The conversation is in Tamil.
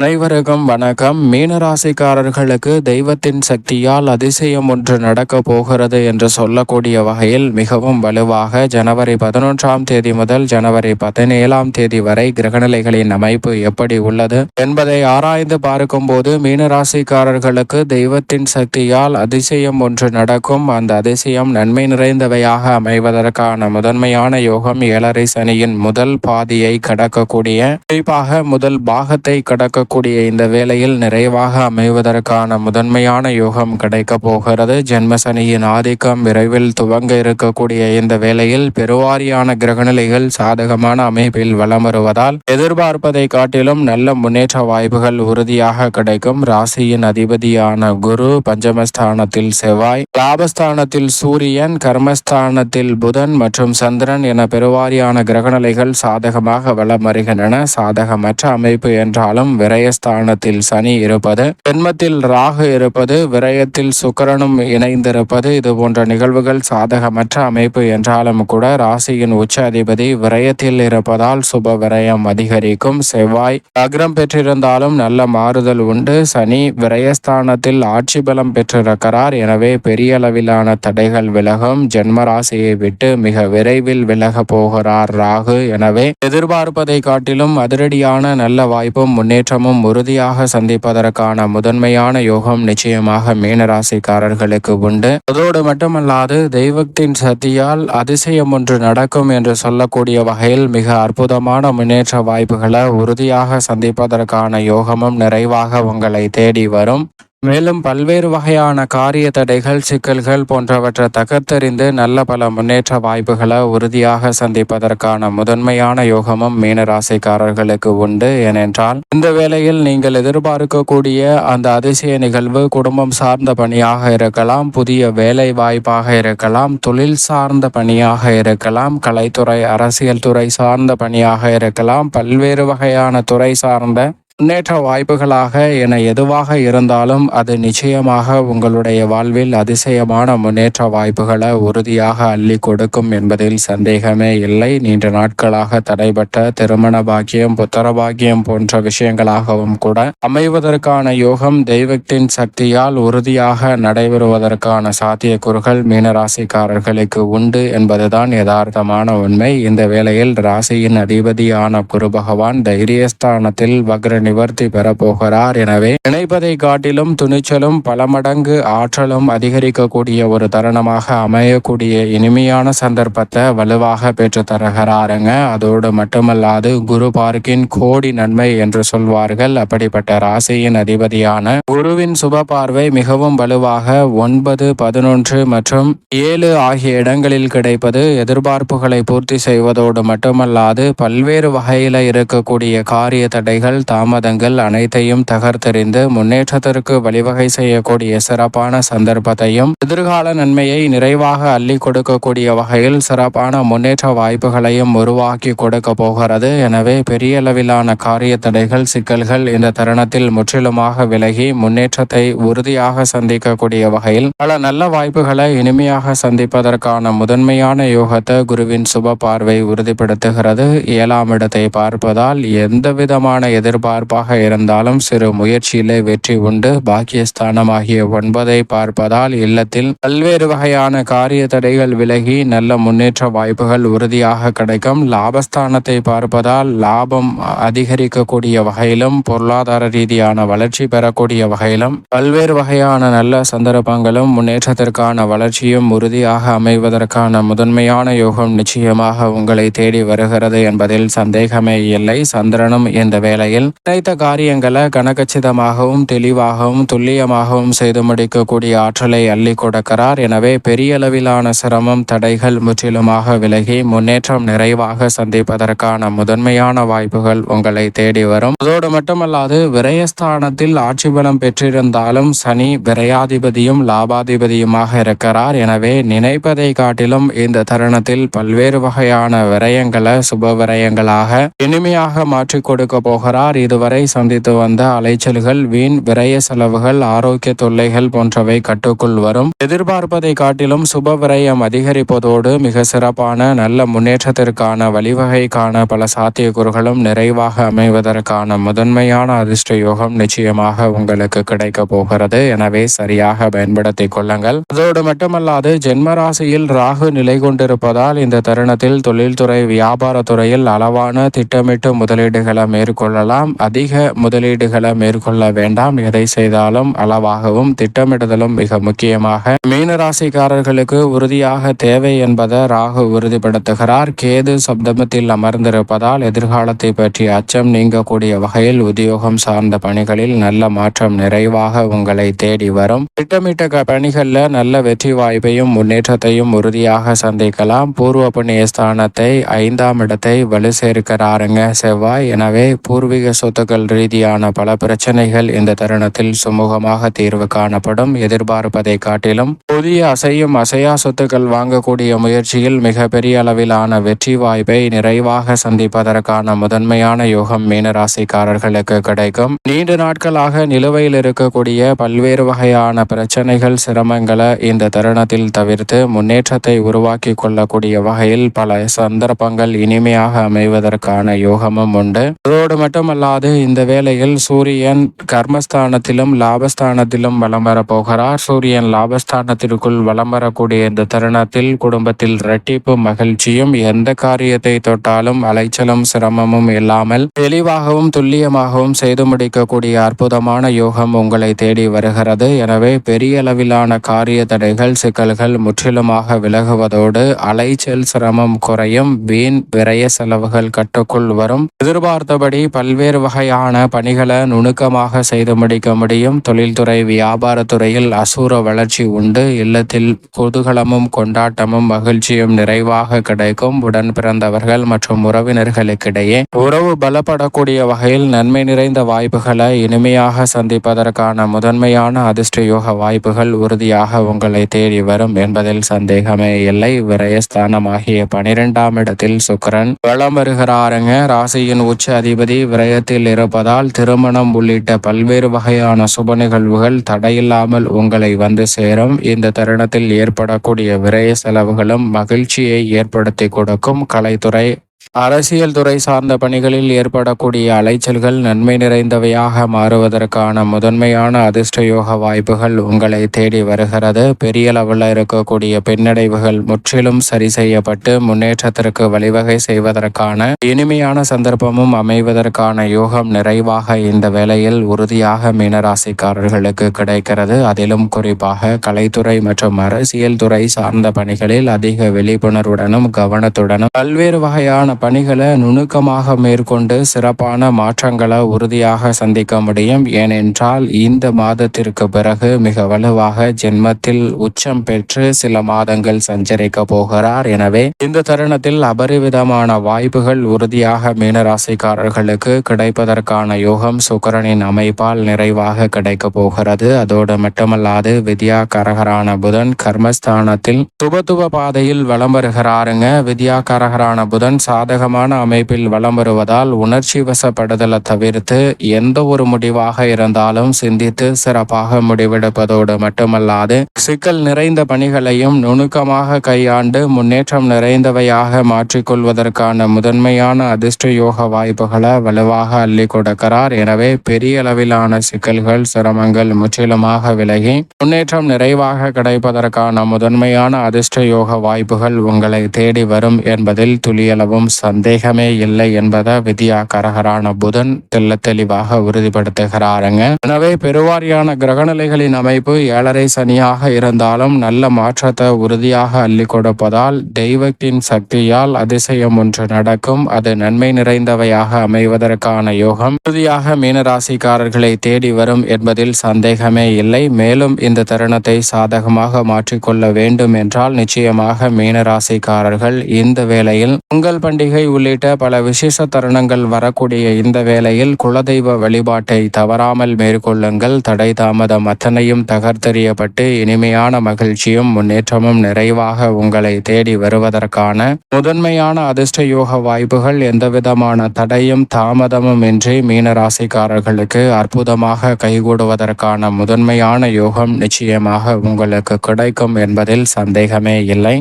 அனைவருக்கும் வணக்கம். மீனராசிக்காரர்களுக்கு தெய்வத்தின் சக்தியால் அதிசயம் ஒன்று நடக்க போகிறது என்று சொல்லக்கூடிய வகையில் மிகவும் வலுவாக ஜனவரி பதினொன்றாம் தேதி முதல் ஜனவரி பதினேழாம் தேதி வரை கிரகநிலைகளின் அமைப்பு எப்படி உள்ளது என்பதை ஆராய்ந்து பார்க்கும்போது மீனராசிக்காரர்களுக்கு தெய்வத்தின் சக்தியால் அதிசயம் ஒன்று நடக்கும். அந்த அதிசயம் நன்மை நிறைந்தவையாக அமைவதற்கான முதன்மையான யோகம் ஏழரை சனியின் முதல் பாதியை கடக்கக்கூடிய குறிப்பாக முதல் பாகத்தை கடக்க இருக்கக்கூடிய இந்த வேளையில் நிறைவாக அமைவதற்கான முதன்மையான யோகம் கிடைக்க போகிறது. ஜென்மசனியின் ஆதிக்கம் விரைவில் துவங்க இருக்கக்கூடிய இந்த வேளையில் பெருவாரியான கிரகநிலைகள் சாதகமான அமைப்பில் வலம் வருவதால் எதிர்பார்ப்பதை காட்டிலும் நல்ல முன்னேற்ற வாய்ப்புகள் உறுதியாக கிடைக்கும். ராசியின் அதிபதியான குரு பஞ்சமஸ்தானத்தில் செவ்வாய் லாபஸ்தானத்தில் சூரியன் கர்மஸ்தானத்தில் புதன் மற்றும் சந்திரன் என பெருவாரியான கிரகநிலைகள் சாதகமாக வலம் வருகின்றன. சாதகமற்ற அமைப்பு என்றாலும் விரை விரயஸ்தானத்தில் சனி இருப்பது ஜென்மத்தில் ராகு இருப்பது விரயத்தில் சுக்கரனும் இணைந்திருப்பது இது போன்ற நிகழ்வுகள் சாதகமற்ற அமைப்பு என்றாலும் கூட ராசியின் உச்ச அதிபதி விரயத்தில் இருப்பதால் சுப விரயம் அதிகரிக்கும். செவ்வாய் அக்ரம் பெற்றிருந்தாலும் நல்ல மாறுதல் உண்டு. சனி விரயஸ்தானத்தில் ஆட்சி பலம் பெற்றிருக்கிறார். எனவே பெரிய அளவிலான தடைகள் விலகும். ஜென்ம ராசியை விட்டு மிக விரைவில் விலக போகிறார் ராகு. எனவே எதிர்பார்ப்பதை காட்டிலும் அதிரடியான நல்ல வாய்ப்பும் முன்னேற்றமும் யோகமும் உறுதியாக சந்திப்பதற்கான முதன்மையான யோகம் நிச்சயமாக மீனராசிக்காரர்களுக்கு உண்டு. அதோடு மட்டுமல்லாது தெய்வத்தின் சக்தியால் அதிசயம் ஒன்று நடக்கும் என்று சொல்லக்கூடிய வகையில் மிக அற்புதமான முன்னேற்ற வாய்ப்புகளை உறுதியாக சந்திப்பதற்கான யோகமும் நிறைவாக உங்களை தேடி வரும். மேலும் பல்வேறு வகையான காரிய தடைகள் சிக்கல்கள் போன்றவற்றை தகர்த்தறிந்து நல்ல பல முன்னேற்ற வாய்ப்புகளை உறுதியாக சந்திப்பதற்கான முதன்மையான யோகமும் மீனராசிக்காரர்களுக்கு உண்டு. ஏனென்றால் இந்த வேளையில் நீங்கள் எதிர்பார்க்கக்கூடிய அந்த அதிசய நிகழ்வு குடும்பம் சார்ந்த பணியாக இருக்கலாம் புதிய வேலை வாய்ப்பாக இருக்கலாம் தொழில் சார்ந்த பணியாக இருக்கலாம் கலைத்துறை அரசியல் துறை சார்ந்த பணியாக இருக்கலாம் பல்வேறு வகையான துறை சார்ந்த முன்னேற்ற வாய்ப்புகளாக என எதுவாக இருந்தாலும் அது நிச்சயமாக உங்களுடைய வாழ்வில் அதிசயமான முன்னேற்ற வாய்ப்புகளை உறுதியாக அள்ளி கொடுக்கும் என்பதில் சந்தேகமே இல்லை. நீண்ட நாட்களாக தடைபட்ட திருமண பாக்கியம் புத்தர பாக்கியம் போன்ற விஷயங்களாகவும் கூட அமைவதற்கான யோகம் தெய்வத்தின் சக்தியால் உறுதியாக நடைபெறுவதற்கான சாத்தியக்கூறுகள் மீனராசிக்காரர்களுக்கு உண்டு என்பதுதான் யதார்த்தமான உண்மை. இந்த வேளையில் ராசியின் அதிபதியான குரு பகவான் தைரியஸ்தானத்தில் வக்ரணி நிவர்த்தி பெறப்போகிறார். எனவே நினைப்பதை காட்டிலும் துணிச்சலும் பல மடங்கு ஆற்றலும் அதிகரிக்கக்கூடிய ஒரு தருணமாக அமையக்கூடிய இனிமையான சந்தர்ப்பத்தை வலுவாக பெற்று தருகிறாருங்க அதோடு மட்டுமல்லாது குரு பார்க்கின் கோடி நன்மை என்று சொல்வார்கள். அப்படிப்பட்ட ராசியின் அதிபதியான குருவின் சுப பார்வை மிகவும் வலுவாக ஒன்பது பதினொன்று மற்றும் ஏழு ஆகிய இடங்களில் கிடைப்பது எதிர்பார்ப்புகளை பூர்த்தி செய்வதோடு மட்டுமல்லாது பல்வேறு வகையில் இருக்கக்கூடிய காரிய தடைகள் தாமத மதங்கள் அனைத்தையும் தகர்த்தெறிந்து முன்னேற்றத்திற்கு வழிவகை செய்யக்கூடிய சிறப்பான சந்தர்ப்பத்தையும் எதிர்கால நன்மையை நிறைவாக அள்ளி கொடுக்கக்கூடிய வகையில் சிறப்பான முன்னேற்ற வாய்ப்புகளையும் உருவாக்கி கொடுக்க போகிறது. எனவே பெரிய அளவிலான காரிய தடைகள் சிக்கல்கள் இந்த தருணத்தில் முற்றிலுமாக விலகி முன்னேற்றத்தை உறுதியாக சந்திக்கக்கூடிய வகையில் பல நல்ல வாய்ப்புகளை இனிமையாக சந்திப்பதற்கான முதன்மையான யோகத்தை குருவின் சுப பார்வை உறுதிப்படுத்துகிறது. ஏழாம் இடத்தை பார்ப்பதால் எந்த விதமான எதிர்பார்ப்பு சிறப்பாக இருந்தாலும் சிறு முயற்சியிலே வெற்றி உண்டு. பாக்கியஸ்தானம் ஆகிய ஒன்பதை பார்ப்பதால் இல்லத்தில் பல்வேறு வகையான காரிய தடைகள் விலகி நல்ல முன்னேற்ற வாய்ப்புகள் உறுதியாக கிடைக்கும். லாபஸ்தானத்தை பார்ப்பதால் லாபம் அதிகரிக்கக்கூடிய வகையிலும் பொருளாதார ரீதியான வளர்ச்சி பெறக்கூடிய வகையிலும் பல்வேறு வகையான நல்ல சந்தர்ப்பங்களும் முன்னேற்றத்திற்கான வளர்ச்சியும் உறுதியாக அமைவதற்கான முதன்மையான யோகம் நிச்சயமாக உங்களை தேடி வருகிறது என்பதில் சந்தேகமே இல்லை. சந்திரனும் இந்த வேளையில் நினைத்த காரியங்களை கனகச்சிதமாகவும் தெளிவாகவும் துல்லியமாகவும் செய்து முடிக்கக்கூடிய ஆற்றலை அள்ளி கொடுக்கிறார். எனவே பெரிய அளவிலான சிரமம் தடைகள் முற்றிலுமாக விலகி முன்னேற்றம் நிறைவாக சந்திப்பதற்கான முதன்மையான வாய்ப்புகள் உங்களை தேடி வரும். அதோடு மட்டுமல்லாது விரயஸ்தானத்தில் ஆட்சி பலம் பெற்றிருந்தாலும் சனி விரயாதிபதியும் லாபாதிபதியுமாக இருக்கிறார். எனவே நினைப்பதை காட்டிலும் இந்த தருணத்தில் பல்வேறு வகையான விரயங்களை சுப விரயங்களாக இனிமையாக மாற்றிக் கொடுக்க போகிறார். இதுவரை வரை சந்தித்து வந்த அலைச்சல்கள் வீண் விரய செலவுகள் ஆரோக்கிய தொல்லைகள் போன்றவை கட்டுக்குள் வரும். எதிர்பார்ப்பதை காட்டிலும் சுப விரயம் அதிகரிப்பதோடு மிக சிறப்பான நல்ல முன்னேற்றத்திற்கான வழிவகைக்கான பல சாத்தியக்கூறுகளும் நிறைவாக அமைவதற்கான முதன்மையான அதிர்ஷ்ட யோகம் நிச்சயமாக உங்களுக்கு கிடைக்க போகிறது. எனவே சரியாக பயன்படுத்திக் கொள்ளுங்கள். அதோடு மட்டுமல்லாது ஜென்ம ராசியில் ராகு நிலை கொண்டிருப்பதால் இந்த தருணத்தில் தொழில்துறை வியாபாரத்துறையில் அளவான திட்டமிட்டு முதலீடுகளை மேற்கொள்ளலாம். அதிக முதலீடுகளை மேற்கொள்ள வேண்டாம். எதை செய்தாலும் அளவாகவும் திட்டமிடுதலும் மிக முக்கியமாக. மீனராசிக்காரர்களுக்கு உறுதியாக தேவை என்பதை ராகு உறுதிப்படுத்துகிறார். கேது சப்தமத்தில் அமர்ந்திருப்பதால் எதிர்காலத்தை பற்றிய அச்சம் நீங்கக்கூடிய வகையில் உத்தியோகம் சார்ந்த பணிகளில் நல்ல மாற்றம் நிறைவாக உங்களை தேடி வரும். திட்டமிட்ட பணிகளில் நல்ல வெற்றி வாய்ப்பையும் முன்னேற்றத்தையும் உறுதியாக சந்திக்கலாம். பூர்வ புண்ணிய ஸ்தானத்தை ஐந்தாம் இடத்தை வலு சேர்க்கிறாருங்க செவ்வாய். எனவே பூர்வீக சொத்து சொத்துக்கள் ரீதியான பல பிரச்சனைகள் இந்த தருணத்தில் சுமூகமாக தீர்வு காணப்படும். எதிர்பார்ப்பதை காட்டிலும் புதிய அசையும் அசையா சொத்துக்கள் வாங்கக்கூடிய முயற்சியில் மிகப்பெரிய அளவிலான வெற்றி வாய்ப்பை நிறைவாக சந்திப்பதற்கான முதன்மையான யோகம் மீனராசிக்காரர்களுக்கு கிடைக்கும். நீண்ட நாட்களாக நிலுவையில் இருக்கக்கூடிய பல்வேறு வகையான பிரச்சனைகள் சிரமங்களை இந்த தருணத்தில் தவிர்த்து முன்னேற்றத்தை உருவாக்கி கொள்ளக்கூடிய வகையில் பல சந்தர்ப்பங்கள் இனிமையாக அமைவதற்கான யோகமும் உண்டு. அதோடு மட்டுமல்லாது இந்த வேளையில் சூரியன் கர்மஸ்தானத்திலும் லாபஸ்தானத்திலும் வலம் வரப்போகிறார் சூரியன் லாபஸ்தானத்திற்குள் வலம் வரக்கூடிய இந்த தருணத்தில் குடும்பத்தில் இரட்டிப்பு மகிழ்ச்சியும் எந்த காரியத்தை தொட்டாலும் அலைச்சலும் சிரமமும் இல்லாமல் தெளிவாகவும் துல்லியமாகவும் செய்து முடிக்கக்கூடிய அற்புதமான யோகம் உங்களை தேடி வருகிறது. எனவே பெரிய அளவிலான காரிய தடைகள் சிக்கல்கள் முற்றிலுமாக விலகுவதோடு அலைச்சல் சிரமம் குறையும். வீண் விரய செலவுகள் கட்டுக்குள் வரும். எதிர்பார்த்தபடி பல்வேறு வகை வகையான பணிகளை நுணுக்கமாக செய்து முடிக்க முடியும். தொழில்துறை வியாபாரத்துறையில் அசூர வளர்ச்சி உண்டு. இல்லத்தில் குதூகலமும் கொண்டாட்டமும் மகிழ்ச்சியும் நிறைவாக கிடைக்கும். உடன் பிறந்தவர்கள் மற்றும் உறவினர்களுக்கிடையே உறவு பலப்படக்கூடிய வகையில் நன்மை நிறைந்த வாய்ப்புகளை இனிமையாக சந்திப்பதற்கான முதன்மையான அதிர்ஷ்ட யோக வாய்ப்புகள் உறுதியாக உங்களை தேடி வரும் என்பதில் சந்தேகமே இல்லை. விரயஸ்தானமாகிய பனிரெண்டாம் இடத்தில் சுக்கரன் வளம் வருகிறாருங்க. ராசியின் உச்ச அதிபதி விரயத்தில் இருப்பதால் திருமணம் உள்ளிட்ட பல்வேறு வகையான சுப நிகழ்வுகள் தடையில்லாமல் உங்களை வந்து சேரும். இந்த தருணத்தில் ஏற்படக்கூடிய விரய செலவுகளும் மகிழ்ச்சியை ஏற்படுத்தி கொடுக்கும். கலைத்துறை அரசியல் துறை சார்ந்த பணிகளில் ஏற்படக்கூடிய அலைச்சல்கள் நன்மை நிறைந்தவையாக மாறுவதற்கான முதன்மையான அதிர்ஷ்ட யோக வாய்ப்புகள் உங்களை தேடி வருகிறது. பெரிய அளவில் இருக்கக்கூடிய பின்னடைவுகள் முற்றிலும் சரி செய்யப்பட்டு முன்னேற்றத்திற்கு வழிவகை செய்வதற்கான இனிமையான சந்தர்ப்பமும் அமைவதற்கான யோகம் நிறைவாக இந்த வேளையில் உறுதியாக மீனராசிக்காரர்களுக்கு கிடைக்கிறது. அதிலும் குறிப்பாக கலைத்துறை மற்றும் அரசியல் துறை சார்ந்த பணிகளில் அதிக விழிப்புணர்வுடனும் கவனத்துடனும் பல்வேறு வகையான பணிகளை நுணுக்கமாக மேற்கொண்டு சிறப்பான மாற்றங்களை உறுதியாக சந்திக்க முடியும். ஏனென்றால் இந்த மாதத்திற்கு பிறகு மிக வலுவாக ஜென்மத்தில் உச்சம் பெற்று சில மாதங்கள் சஞ்சரிக்க போகிறார். எனவே இந்த தருணத்தில் அபரிவிதமான வாய்ப்புகள் உறுதியாக மீனராசிக்காரர்களுக்கு கிடைப்பதற்கான யோகம் சுக்கரனின் அமைப்பால் நிறைவாக கிடைக்க போகிறது. அதோடு மட்டுமல்லாது வித்யா கரகரான புதன் கர்மஸ்தானத்தில் சுபத்துவ பாதையில் வலம் வருகிறாருங்க. வித்யா கரகரான புதன் சாதகமான அமைப்பில் வலம் வருவதால் உணர்ச்சி வசப்படுதலை தவிர்த்து எந்த ஒரு முடிவாக இருந்தாலும் சிந்தித்து சிறப்பாக முடிவெடுப்பதோடு மட்டுமல்லாது சிக்கல் நிறைந்த பணிகளையும் நுணுக்கமாக கையாண்டு முன்னேற்றம் நிறைந்தவையாக மாற்றிக்கொள்வதற்கான முதன்மையான அதிர்ஷ்ட யோக வாய்ப்புகளை வலுவாக அள்ளி கொடுக்கிறார். எனவே பெரிய அளவிலான சிக்கல்கள் சிரமங்கள் முற்றிலுமாக விலகி முன்னேற்றம் நிறைவாக கிடைப்பதற்கான முதன்மையான அதிர்ஷ்ட யோக வாய்ப்புகள் உங்களை தேடி வரும் என்பதில் துளியளவும் சந்தேகமே இல்லை என்பதை வித்யா கரகரான புதன் தெல்ல தெளிவாக உறுதிப்படுத்துகிறாருங்க. எனவே பெருவாரியான கிரகநிலைகளின் அமைப்பு ஏழரை சனியாக இருந்தாலும் நல்ல மாற்றத்தை உறுதியாக அள்ளி கொடுப்பதால் தெய்வத்தின் சக்தியால் அதிசயம் ஒன்று நடக்கும். அது நன்மை நிறைந்தவையாக அமைவதற்கான யோகம். உறுதியாக மீனராசிக்காரர்களை தேடி வரும் என்பதில் சந்தேகமே இல்லை. மேலும் இந்த தருணத்தை சாதகமாக மாற்றிக்கொள்ள வேண்டும் என்றால் நிச்சயமாக மீனராசிக்காரர்கள் இந்த வேளையில் உங்கள் பண்டிகை பண்டிகை உள்ளிட்ட பல விசேஷ தருணங்கள் வரக்கூடிய இந்த வேளையில் குலதெய்வ வழிபாட்டை தவறாமல் மேற்கொள்ளுங்கள். தடை தாமதம் அத்தனையும் தகர்த்தெறியப்பட்டு இனிமையான மகிழ்ச்சியும் முன்னேற்றமும் நிறைவாக உங்களை தேடி வருவதற்கான முதன்மையான அதிர்ஷ்ட யோக வாய்ப்புகள் எந்தவிதமான தடையும் தாமதமும் இன்றி மீனராசிக்காரர்களுக்கு அற்புதமாக கைகூடுவதற்கான முதன்மையான யோகம் நிச்சயமாக உங்களுக்கு கிடைக்கும் என்பதில் சந்தேகமே இல்லை.